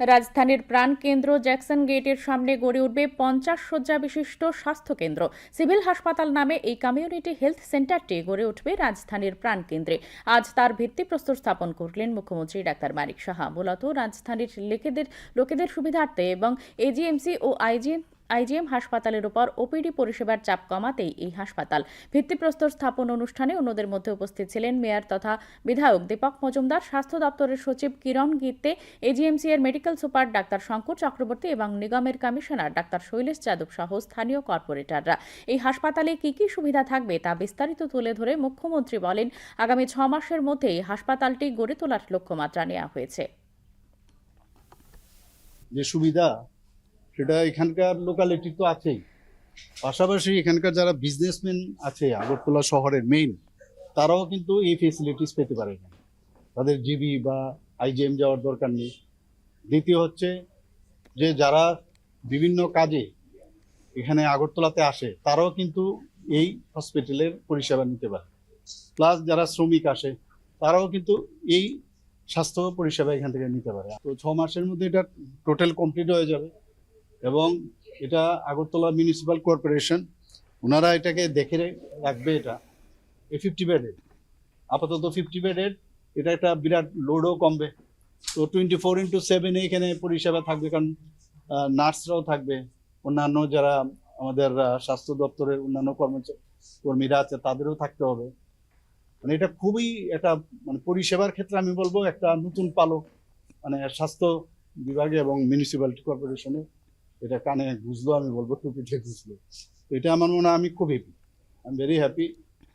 রাজধানীর প্রাণকেন্দ্র জ্যাকসন গেটের সামনে গড়ে উঠবে পঞ্চাশ শয্যা বিশিষ্ট স্বাস্থ্যকেন্দ্র। সিভিল হাসপাতাল নামে এই কমিউনিটি হেলথ সেন্টারটি গড়ে উঠবে রাজধানীর প্রাণকেন্দ্রে। আজ তার ভিত্তিপ্রস্তর স্থাপন করলেন মুখ্যমন্ত্রী ডাক্তার মানিক সাহা। মূলত রাজধানীর লোকেদের লোকেদের সুবিধার্থে এবং এজিএমসি ও আইজিএম আইজিএম হাসপাতালের উপর ওপিডি পরিষেবার চাপ কমাতেই এই হাসপাতাল। ভিত্তিপ্রস্তর স্থাপন অনুষ্ঠানে অন্যদের মধ্যে উপস্থিত ছিলেন মেয়র তথা বিধায়ক দীপক মজুমদার, স্বাস্থ্য দপ্তরের সচিব কিরণ গীতে এজিএমসি এর medical super doctor Shankar Chakraborty এবং নিগমের কমিশনার ডাক্তার শৈলেশ যাদব সহ স্থানীয় কর্পোরেটররা। এই হাসপাতালে কি কি সুবিধা থাকবে তা বিস্তারিত তুলে ধরে মুখ্যমন্ত্রী বলেন, আগামী ছ মাসের মধ্যেই হাসপাতালটি গড়ে তোলার লক্ষ্যমাত্রা নেওয়া হয়েছে। যে সুবিধা সেটা এখানকার লোকালিটি তো আছেই। পাশাপাশি এখানকার যারা বিজনেসম্যান আছে, আগরতলা শহরের মেইন তারাও কিন্তু এই ফেসিলিটিস পেতে পারে এখানে। তাদের জিবি বা আইজিএম যাওয়ার দরকার নেই। দ্বিতীয় হচ্ছে যে যারা বিভিন্ন কাজে এখানে আগরতলাতে আসে, তারাও কিন্তু এই হসপিটালের পরিষেবা নিতে পারে। প্লাস যারা শ্রমিক আসে, তারাও কিন্তু এই স্বাস্থ্য পরিষেবা এখান থেকে নিতে পারে। তো ছ মাসের মধ্যে এটা টোটাল কমপ্লিট হয়ে যাবে। এবং এটা আগরতলা মিউনিসিপ্যাল কর্পোরেশন। ওনারা এটাকে দেখে রাখবে এটা। এই ফিফটি বেডেড আপাতত ফিফটি বেডেড এটা একটা বিরাট লোডও কমবে। তো টোয়েন্টি ফোর ইন্টু সেভেনে এখানে পরিষেবা থাকবে কারণ নার্সরাও থাকবে। অন্যান্য যারা আমাদের স্বাস্থ্য দপ্তরের অন্যান্য কর্মচারী কর্মীরা আছে, তাদেরও থাকতে হবে। মানে এটা খুবই একটা মানে পরিষেবার ক্ষেত্রে আমি বলব একটা নতুন পালক। মানে স্বাস্থ্য বিভাগে এবং মিউনিসিপ্যালিটি কর্পোরেশনে এটা কানে বুঝলো আমি বলব টুপি ঠেকেছিল তো এটা আমার মনে হয় আমি খুব happy I am very happy